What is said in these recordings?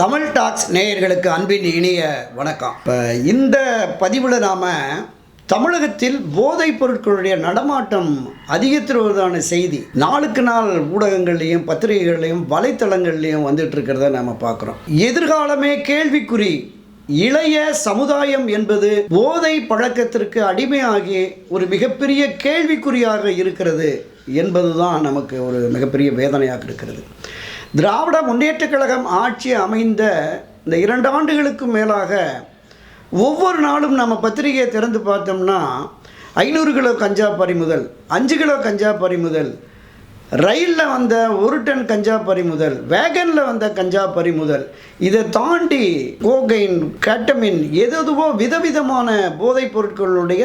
Tamil tax நேயர்களுக்கு அன்பின் இனிய வணக்கம். இப்போ இந்த பதிவில் நாம் தமிழகத்தில் போதைப் பொருட்களுடைய நடமாட்டம் அதிகரித்து வருவதான செய்தி நாளுக்கு நாள் ஊடகங்கள்லையும் பத்திரிகைகள்லையும் வலைத்தளங்கள்லையும் வந்துட்டு இருக்கிறத நாம் பார்க்குறோம். எதிர்காலமே கேள்விக்குறி. இளைய சமுதாயம் என்பது போதை பழக்கத்திற்கு அடிமையாகி ஒரு மிகப்பெரிய கேள்விக்குறியாக இருக்கிறது என்பதுதான் நமக்கு ஒரு மிகப்பெரிய வேதனையாக இருக்கிறது. திராவிட முன்னேற்றக் கழகம் ஆட்சி அமைந்த இந்த இரண்டு ஆண்டுகளுக்கும் மேலாக ஒவ்வொரு நாளும் நம்ம பத்திரிகையை திறந்து பார்த்தோம்னா ஐநூறு கிலோ கஞ்சா பறிமுதல் அஞ்சு கிலோ கஞ்சா பறிமுதல் ரயிலில் வந்த ஒரு டன் கஞ்சா பறிமுதல் வேகனில் வந்த கஞ்சா பறிமுதல். இதை தாண்டி கோகைன் கேட்டமின் எதுவோ விதவிதமான போதைப் பொருட்களுடைய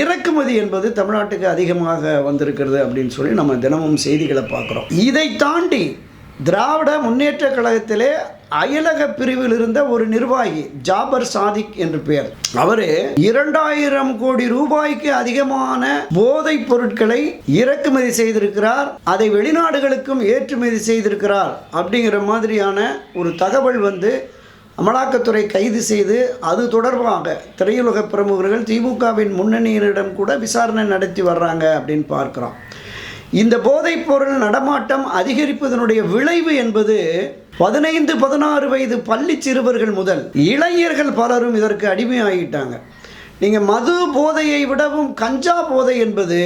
இறக்குமதி என்பது தமிழ்நாட்டுக்கு அதிகமாக வந்திருக்கிறது அப்படின்னு சொல்லி நம்ம தினமும் செய்திகளை பார்க்குறோம். இதை தாண்டி திராவிட முன்னேற்ற கழகத்திலே அயலக பிரிவில் இருந்த ஒரு நிர்வாகி ஜாபர் சாதிக் என்று பெயர். அவர் இரண்டாயிரம் கோடி ரூபாய்க்கு அதிகமான போதைப் பொருட்களை இறக்குமதி செய்திருக்கிறார். அதை வெளிநாடுகளுக்கும் ஏற்றுமதி செய்திருக்கிறார் அப்படிங்கிற மாதிரியான ஒரு தகவல் வந்து அமலாக்கத்துறை கைது செய்து அது தொடர்பாக திரையுலக பிரமுகர்கள் திமுகவின் முன்னணியினரிடம் கூட விசாரணை நடத்தி வர்றாங்க அப்படின்னு பார்க்குறோம். இந்த போதைப் பொருள் நடமாட்டம் அதிகரிப்பதனுடைய விளைவு என்பது பதினைந்து பதினாறு வயது பள்ளி சிறுவர்கள் முதல் இளைஞர்கள் பலரும் இதற்கு அடிமையாகிட்டாங்க. நீங்கள் மது போதையை விடவும் கஞ்சா போதை என்பது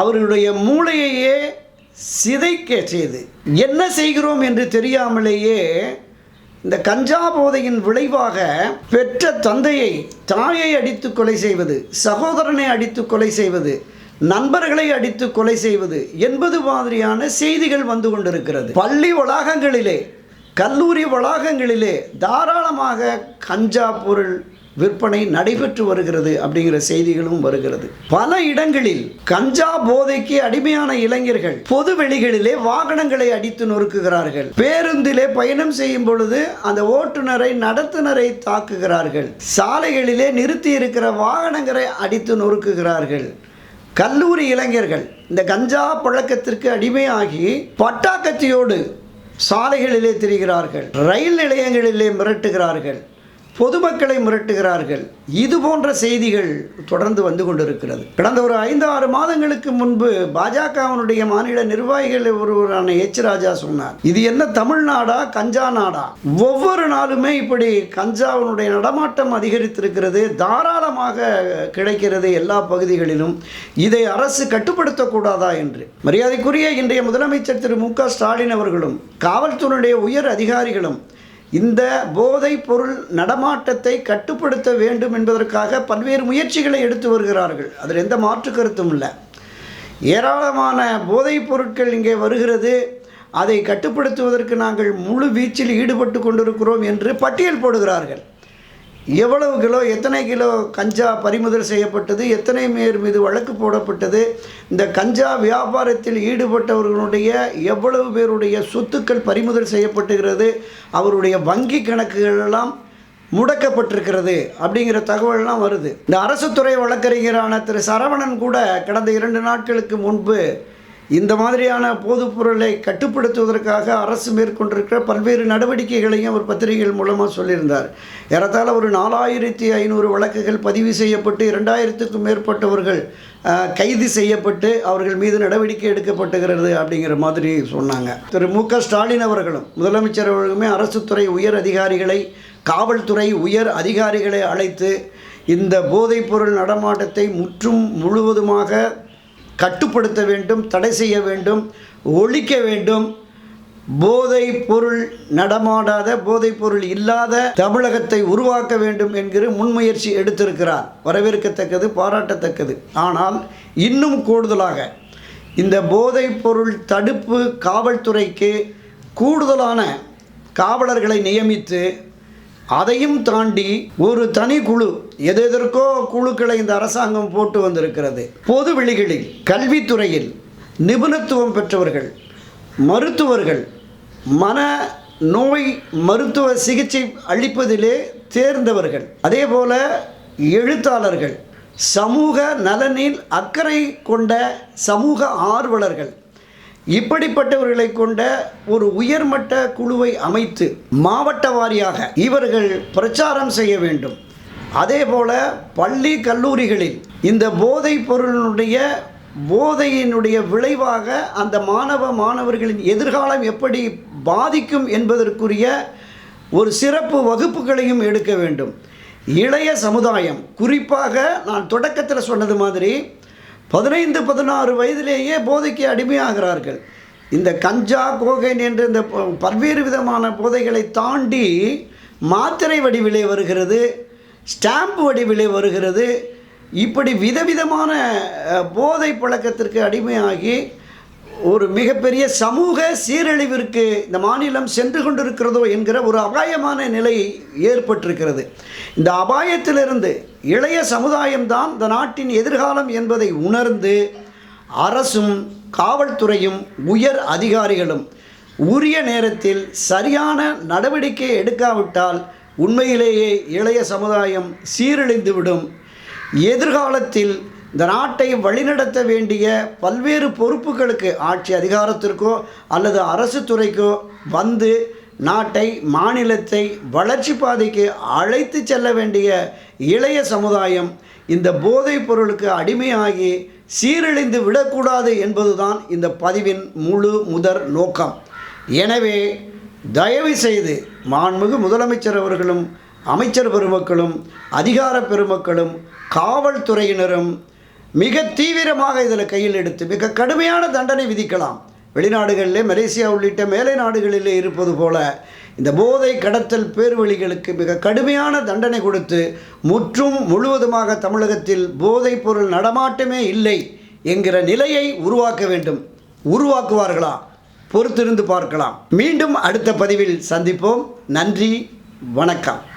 அவர்களுடைய மூளையையே சிதைக்க செய்து என்ன செய்கிறோம் என்று தெரியாமலேயே இந்த கஞ்சா போதையின் விளைவாக பெற்ற தந்தையை தாயை அடித்து கொலை செய்வது சகோதரனை அடித்து கொலை செய்வது நண்பர்களை அடித்து கொலை செய்வது என்பது மாதிரியான செய்திகள் வந்து கொண்டிருக்கிறது. பள்ளி வளாகங்களிலே கல்லூரி வளாகங்களிலே தாராளமாக கஞ்சா பொருள் விற்பனை நடைபெற்று வருகிறது அப்படிங்கிற செய்திகளும் வருகிறது. பல இடங்களில் கஞ்சா போதைக்கு அடிமையான இளைஞர்கள் பொது வெளிகளிலே வாகனங்களை அடித்து நொறுக்குகிறார்கள். பேருந்திலே பயணம் செய்யும் பொழுது அந்த ஓட்டுநரை நடத்துனரை தாக்குகிறார்கள். சாலைகளிலே நிறுத்தி இருக்கிற வாகனங்களை அடித்து நொறுக்குகிறார்கள். கல்லூரி இளைஞர்கள் இந்த கஞ்சா பழக்கத்திற்கு அடிமையாகி பட்டாக்கத்தியோடு சாலைகளிலே திரிகிறார்கள். ரயில் நிலையங்களிலே மிரட்டுகிறார்கள். பொதுமக்களை மிரட்டுகிறார்கள். இது போன்ற செய்திகள் தொடர்ந்து வந்து கொண்டிருக்கிறது. கடந்த ஒரு ஐந்து ஆறு மாதங்களுக்கு முன்பு பாஜகவினுடைய மாநில நிர்வாகிகள் ஒருவரான எச் ராஜா சொன்னார். இது என்ன தமிழ்நாடா கஞ்சா நாடா? ஒவ்வொரு நாளுமே இப்படி கஞ்சாவினுடைய நடமாட்டம் அதிகரித்திருக்கிறது. தாராளமாக கிடைக்கிறது எல்லா பகுதிகளிலும். இதை அரசு கட்டுப்படுத்தக்கூடாதா என்று. மரியாதைக்குரிய இன்றைய முதலமைச்சர் திரு மு க ஸ்டாலின் அவர்களும் காவல்துறையுடைய உயர் அதிகாரிகளும் இந்த போதைப் பொருள் நடமாட்டத்தை கட்டுப்படுத்த வேண்டும் என்பதற்காக பல்வேறு முயற்சிகளை எடுத்து வருகிறார்கள். அதில் எந்த மாற்று கருத்தும் இல்லை. ஏராளமான போதைப் பொருட்கள் இங்கே வருகிறது. அதை கட்டுப்படுத்துவதற்கு நாங்கள் முழு வீச்சில் ஈடுபட்டு கொண்டிருக்கிறோம் என்று பட்டியல் போடுகிறார்கள். எவ்வளவு கிலோ எத்தனை கிலோ கஞ்சா பறிமுதல் செய்யப்பட்டது எத்தனை பேர் மீது வழக்கு போடப்பட்டது இந்த கஞ்சா வியாபாரத்தில் ஈடுபட்டவர்களுடைய எவ்வளவு பேருடைய சொத்துக்கள் பறிமுதல் செய்யப்பட்டுகிறது அவருடைய வங்கி கணக்குகள் எல்லாம் முடக்கப்பட்டிருக்கிறது அப்படிங்கிற தகவல்லாம் வருது. இந்த அரசு துறை வழக்கறிஞரான திரு சரவணன் கூட கடந்த இரண்டு நாட்களுக்கு முன்பு இந்த மாதிரியான போதைப் பொருளை கட்டுப்படுத்துவதற்காக அரசு மேற்கொண்டிருக்கிற பல்வேறு நடவடிக்கைகளையும் அவர் பத்திரிகைகள் மூலமாக சொல்லியிருந்தார். ஏறத்தாழ ஒரு நாலாயிரத்தி ஐநூறு வழக்குகள் பதிவு செய்யப்பட்டு இரண்டாயிரத்துக்கும் மேற்பட்டவர்கள் கைது செய்யப்பட்டு அவர்கள் மீது நடவடிக்கை எடுக்கப்பட்டுகிறது அப்படிங்கிற மாதிரி சொன்னாங்க. திரு. மு. க. ஸ்டாலின் அவர்களும் முதலமைச்சர் அவர்களுமே அரசு துறை உயர் அதிகாரிகளை காவல்துறை உயர் அதிகாரிகளை அழைத்து இந்த போதைப்பொருள் நடமாட்டத்தை முற்றும் முழுவதுமாக கட்டுப்படுத்த வேண்டும் தடை செய்ய வேண்டும் ஒழிக்க வேண்டும். போதை பொருள் நடமாடாத போதைப் பொருள் இல்லாத தமிழகத்தை உருவாக்க வேண்டும் என்கிற முன்முயற்சி எடுத்திருக்கிறார். வரவேற்கத்தக்கது பாராட்டத்தக்கது. ஆனால் இன்னும் கூடுதலாக இந்த போதைப் பொருள் தடுப்பு காவல்துறைக்கு கூடுதலான காவலர்களை நியமித்து அதையும் தாண்டி ஒரு தனி குழு எதெதற்கோ குழுக்களை இந்த அரசாங்கம் போட்டு வந்திருக்கிறது. பொது வெளிகளில் கல்வித்துறையில் நிபுணத்துவம் பெற்றவர்கள் மருத்துவர்கள் மன நோய் மருத்துவ சிகிச்சை அளிப்பதிலே தேர்ந்தவர்கள். அதே போல எழுத்தாளர்கள் சமூக நலனில் அக்கறை கொண்ட சமூக ஆர்வலர்கள். இப்படிப்பட்டவர்களை கொண்ட ஒரு உயர்மட்ட குழுவை அமைத்து மாவட்ட வாரியாக இவர்கள் பிரச்சாரம் செய்ய வேண்டும். அதே போல பள்ளி கல்லூரிகளில் இந்த போதைப் பொருளினுடைய போதையினுடைய விளைவாக அந்த மாணவ மாணவர்களின் எதிர்காலம் எப்படி பாதிக்கும் என்பதற்குரிய ஒரு சிறப்பு வகுப்புகளையும் எடுக்க வேண்டும். இளைய சமுதாயம் குறிப்பாக நான் தொடக்கத்தில் சொன்னது மாதிரி பதினைந்து பதினாறு வயதிலேயே போதைக்கு அடிமையாகிறார்கள். இந்த கஞ்சா கோகைன் என்ற இந்த ப- பல்வேறு விதமான போதைகளை தாண்டி மாத்திரை வடிவிலே வருகிறது ஸ்டாம்ப் வடிவிலே வருகிறது. இப்படி விதவிதமான போதை பழக்கத்திற்கு அடிமையாகி ஒரு மிகப்பெரிய சமூக சீரழிவிற்கு இந்த மாநிலம் சென்று கொண்டிருக்கிறதோ என்கிற ஒரு அபாயமான நிலை ஏற்பட்டிருக்கிறது. இந்த அபாயத்திலிருந்து இளைய சமுதாயம்தான் இந்த நாட்டின் எதிர்காலம் என்பதை உணர்ந்து அரசும் காவல்துறையும் உயர் அதிகாரிகளும் உரிய நேரத்தில் சரியான நடவடிக்கை எடுக்காவிட்டால் உண்மையிலேயே இளைய சமுதாயம் சீரழிந்துவிடும். எதிர்காலத்தில் இந்த நாட்டை வழிநடத்த வேண்டிய பல்வேறு பொறுப்புகளுக்கு ஆட்சி அதிகாரத்திற்கோ அல்லது அரசு துறைக்கோ வந்து நாட்டை மாநிலத்தை வளர்ச்சி பாதைக்கு அழைத்து செல்ல வேண்டிய இளைய சமுதாயம் இந்த போதைப் பொருளுக்கு அடிமையாகி சீரழிந்து விடக்கூடாது என்பதுதான் இந்த பதிவின் முழு முதற் நோக்கம். எனவே தயவு செய்து மாண்புமிகு முதலமைச்சர் அவர்களும் அமைச்சர் பெருமக்களும் அதிகார பெருமக்களும் காவல்துறையினரும் மிக தீவிரமாக இதில் கையில் எடுத்து மிக கடுமையான தண்டனை விதிக்கலாம். வெளிநாடுகளிலே மலேசியா உள்ளிட்ட மேலை நாடுகளிலே இருப்பது போல இந்த போதை கடத்தல் பேர்வழிகளுக்கு மிக கடுமையான தண்டனை கொடுத்து முற்றும் முழுவதுமாக தமிழகத்தில் போதைப் பொருள் நடமாட்டமே இல்லை என்கிற நிலையை உருவாக்க வேண்டும். உருவாக்குவார்களா? பொறுத்திருந்து பார்க்கலாம். மீண்டும் அடுத்த பதிவில் சந்திப்போம். நன்றி. வணக்கம்.